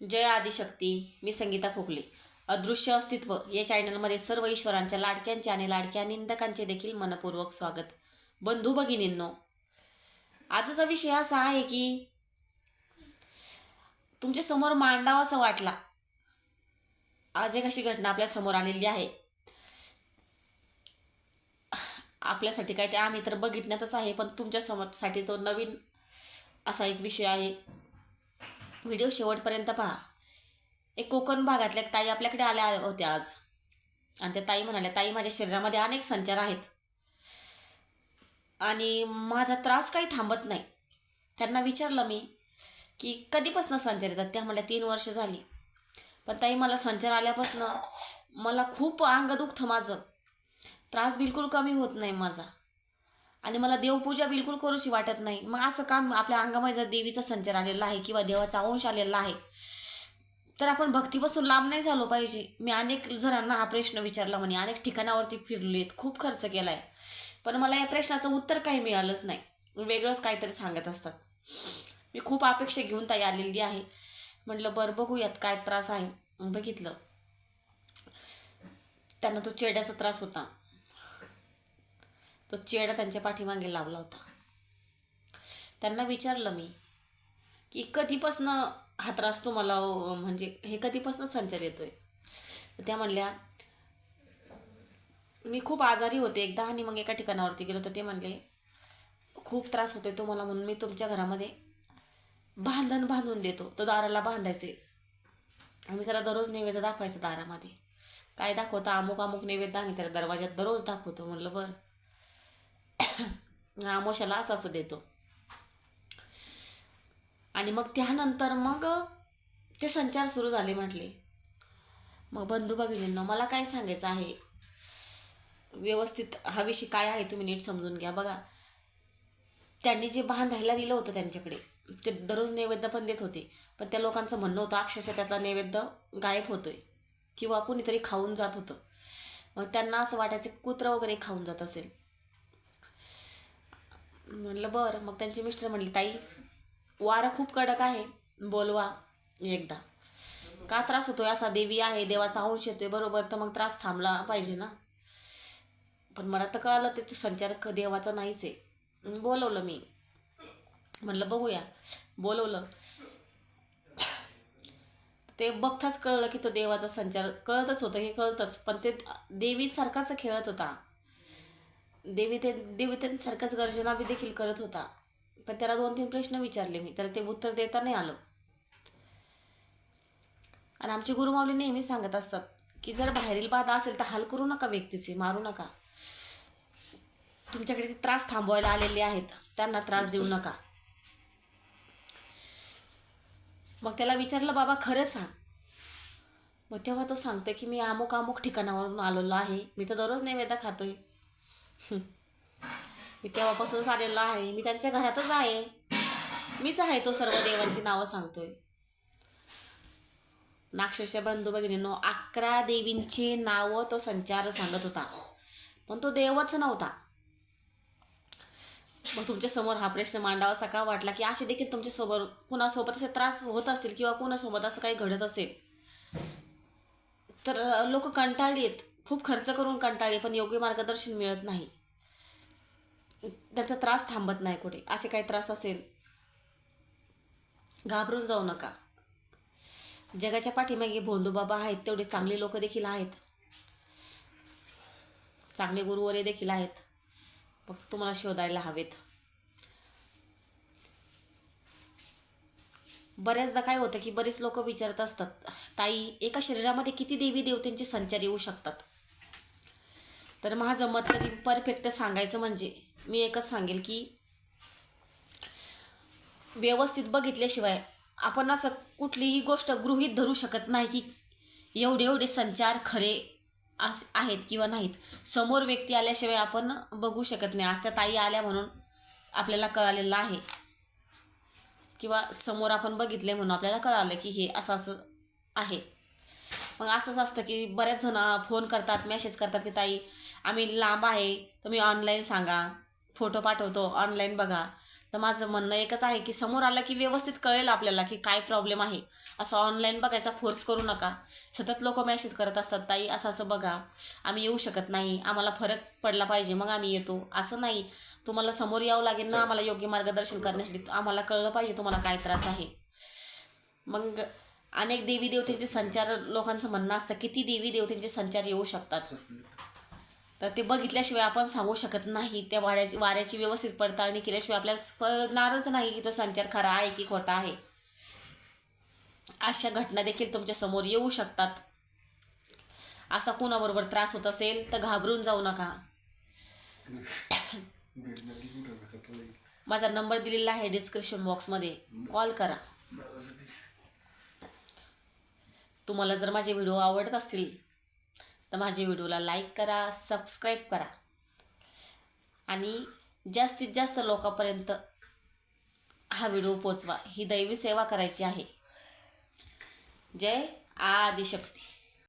जय आदिशक्ती मी संगीता खोकले. अदृश्य अस्तित्व या चॅनलमध्ये सर्व ईश्वरांच्या लाडक्यांचे आणि लाडक्या निंदकांचे देखील मनपूर्वक स्वागत. बंधू भगिनींनो आजचा विषय असा आहे की तुमच्यासमोर मांडावा असा वाटला. आज एक अशी घटना आपल्यासमोर आलेली आहे. आपल्यासाठी काय ते आम्ही तर बघितण्यातच आहे पण तुमच्या समोरसाठी तो नवीन असा एक विषय आहे. व्हिडिओ शेवटपर्यंत पहा. एक कोकण भागातल्या एक ताई आपल्याकडे आल्या होत्या आज. आणि त्या ताई म्हणाल्या ताई माझ्या शरीरामध्ये अनेक संचार आहेत. आणि माझा त्रास काही थांबत नाही. त्यांना विचारलं मी की कधीपासून संचार येतात? त्या म्हणल्या तीन वर्ष झाली. पण ताई मला संचार आल्यापासून मला खूप अंग दुखतं माझं. त्रास बिलकुल कमी होत नाही माझा. आणि मला देवपूजा बिलकुल करूशी वाटत नाही. मग असं काम आपल्या अंगामध्ये जर देवीचा संचार आलेला आहे किंवा देवाचा अंश आलेला आहे तर आपण भक्तीपासून लांब नाही झालो पाहिजे. मी अनेक जणांना हा प्रश्न विचारला म्हणे अनेक ठिकाणावरती फिरलेत खूप खर्च केला आहे पण मला या प्रश्नाचं उत्तर काही मिळालंच नाही. वेगळंच काहीतरी सांगत असतात. मी खूप अपेक्षा घेऊन ताई आलेली आहे. म्हटलं बरं बघूयात काय त्रास आहे. बघितलं. त्यांना तो चेड्याचा त्रास होता. तो चेडा त्यांच्या पाठीमागे लावला होता. त्यांना विचारलं मी की कधीपासनं हा त्रास तुम्हाला हो, हो, म्हणजे हे कधीपासनं संचार येतो आहे त्या म्हणल्या मी खूप आजारी होते. एकदा आणि मग एका ठिकाणावरती गेलो. तर ते म्हणले खूप त्रास होते तुम्हाला म्हणून मी तुमच्या घरामध्ये बांधण बांधून देतो. तो दाराला बांधायचे. आम्ही त्याला दररोज नैवेद्य दाखवायचं दारामध्ये. काय दाखवता? अमुक अमुक नैवेद्य आम्ही त्याला दरवाज्यात दररोज दाखवतो. म्हणलं बरं. आमोशाला असं असं देतो. आणि मग त्यानंतर मग ते संचार सुरू झाले म्हटले. मग बंधू भगिनींना मला काय सांगायचं आहे? व्यवस्थित हा विषय काय आहे तुम्ही नीट समजून घ्या बघा. त्यांनी जे बांधायला दिलं होतं त्यांच्याकडे ते दररोज नैवेद्य पण देत होते. पण त्या लोकांचं म्हणणं होतं अक्षरशः त्यातला नैवेद्य गायब होतोय. किंवा कुणीतरी खाऊन जात होतं. मग त्यांना असं वाटायचं कुत्रं वगैरे खाऊन जात असेल. म्हणलं बरं. मग त्यांचे मिस्टर म्हणले ताई वारा खूप कडक आहे. बोलवा एकदा. का त्रास होतोय? असा देवी आहे देवाचा अंश येतोय. बरोबर तर मग त्रास थांबला पाहिजे ना. पण मला तर कळालं ते तो संचार क- देवाचा नाहीच आहे. बोलवलं मी. म्हणलं बघूया. बोलवलं. ते बघताच कळलं की तो देवाचा संचार कळतच होतं हे कळतच. पण ते देवीसारखाच खेळत होता. देवी ते देवतेसारखाच गर्जना बी देखील करत होता. पण त्याला दोन तीन प्रश्न विचारले मी. त्याला ते उत्तर देता नाही आलं. आणि आमचे गुरुमावली नेहमी सांगत असतात की जर बाहेरील बाधा असेल तर हाल करू नका व्यक्तीचे मारू नका. तुमच्याकडे ते त्रास थांबवायला आलेले आहेत. त्यांना त्रास देऊ नका. मग त्याला विचारलं बाबा खरं सांग. मग तेव्हा तो सांगतो की मी अमुक अमुक ठिकाणावरून आलेलो आहे. मी तर दररोज नैवेद्य खातोय. मी तेव्हापासूनच आलेलो आहे. मी त्यांच्या घरातच आहे. मीच आहे तो सर्व देवांची नावं सांगतोय. नाक्षरच्या बंधू भगिनीनो अकरा देवींचे नावं तो संचार सांगत होता. पण तो देवच नव्हता. मग तुमच्यासमोर हा प्रश्न मांडावा असा का वाटला की असे देखील तुमच्यासोबत कुणासोबत असे त्रास होत असतील किंवा कुणासोबत असं काही घडत असेल? तर लोक कंटाळलीत. खूप खर्च करून कंटाळले पण योग्य मार्गदर्शन मिळत नाही. त्यांचा त्रास थांबत नाही कुठे. असे काही त्रास असेल घाबरून जाऊ नका. जगाच्या पाठीमागे भोंदूबाबा आहेत तेवढे चांगले लोक देखील आहेत. चांगले गुरुवरे देखील आहेत. फक्त तुम्हाला शोधायला हवेत. बऱ्याचदा काय होतं की बरेच लोक विचारत असतात ताई एका शरीरामध्ये किती देवी देवतेंचे संचार येऊ शकतात? तर माझं मत तरी परफेक्ट सांगायचं म्हणजे मी एकच सांगेल की व्यवस्थित बघितल्याशिवाय आपण असं कुठलीही गोष्ट गृहीत धरू शकत नाही की एवढे एवढे संचार खरे अस आहेत किंवा नाहीत. समोर व्यक्ती आल्याशिवाय आपण बघू शकत नाही. आज त्या ताई आल्या म्हणून आपल्याला कळालेलं आहे. किंवा समोर आपण बघितले म्हणून आपल्याला कळालं की हे असं असं आहे. मग असंच असतं की बऱ्याच जण फोन करतात मेसेज करतात की ताई आम्ही लांब आहे तुम्ही ऑनलाईन सांगा फोटो पाठवतो ऑनलाईन बघा. तर माझं म्हणणं एकच आहे की समोर आलं की व्यवस्थित कळेल आपल्याला की काय प्रॉब्लेम आहे. असं ऑनलाईन बघायचा फोर्स करू नका. सतत लोक मॅसेज करत असतात ताई असं असं बघा. आम्ही येऊ शकत नाही. आम्हाला फरक पडला पाहिजे. मग आम्ही येतो. असं नाही. तुम्हाला समोर यावं लागेल ना आम्हाला योग्य मार्गदर्शन करण्यासाठी. आम्हाला कळलं पाहिजे तुम्हाला काय त्रास आहे. मग अनेक देवी देवतेचे संचार लोकांचं म्हणणं असतं किती देवी देवतेंचे संचार येऊ शकतात? तर ते बघितल्याशिवाय आपण सांगू शकत नाही. त्या वाड्याची वाऱ्याची व्यवस्थित पडताळणी केल्याशिवाय आपल्याला कळणारच नाही की तो संचार खरा आहे की खोटा आहे. अशा घटना देखील तुमच्यासमोर येऊ शकतात. असा कुणाबरोबर त्रास होत असेल तर घाबरून जाऊ नका. माझा नंबर दिलेला आहे डिस्क्रिप्शन बॉक्समध्ये. कॉल करा. तुम्हाला जर माझे व्हिडिओ आवडत असतील तर माझ्या व्हिडिओला लाईक करा सबस्क्राईब करा. आणि जास्तीत जास्त लोकांपर्यंत हा व्हिडिओ पोचवा. ही दैवी सेवा करायची आहे. जय आदिशक्ती.